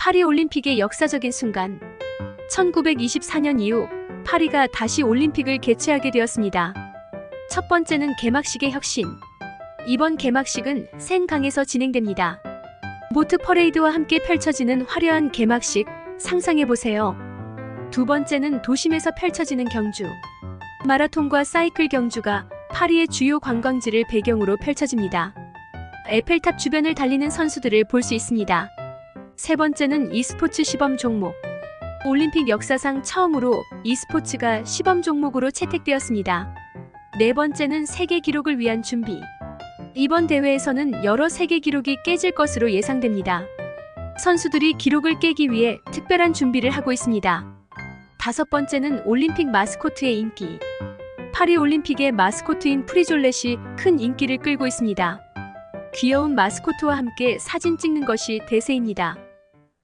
파리 올림픽의 역사적인 순간. 1924년 이후 파리가 다시 올림픽을 개최하게 되었습니다. 첫 번째는 개막식의 혁신. 이번 개막식은 센강에서 진행됩니다. 보트 퍼레이드와 함께 펼쳐지는 화려한 개막식 상상해 보세요. 두 번째는 도심에서 펼쳐지는 경주. 마라톤과 사이클 경주가 파리의 주요 관광지를 배경으로 펼쳐집니다. 에펠탑 주변을 달리는 선수들을 볼 수 있습니다. 세 번째는 e스포츠 시범 종목. 올림픽 역사상 처음으로 e스포츠가 시범 종목으로 채택되었습니다. 네 번째는 세계 기록을 위한 준비. 이번 대회에서는 여러 세계 기록이 깨질 것으로 예상됩니다. 선수들이 기록을 깨기 위해 특별한 준비를 하고 있습니다. 다섯 번째는 올림픽 마스코트의 인기. 파리 올림픽의 마스코트인 프리졸렛이 큰 인기를 끌고 있습니다. 귀여운 마스코트와 함께 사진 찍는 것이 대세입니다.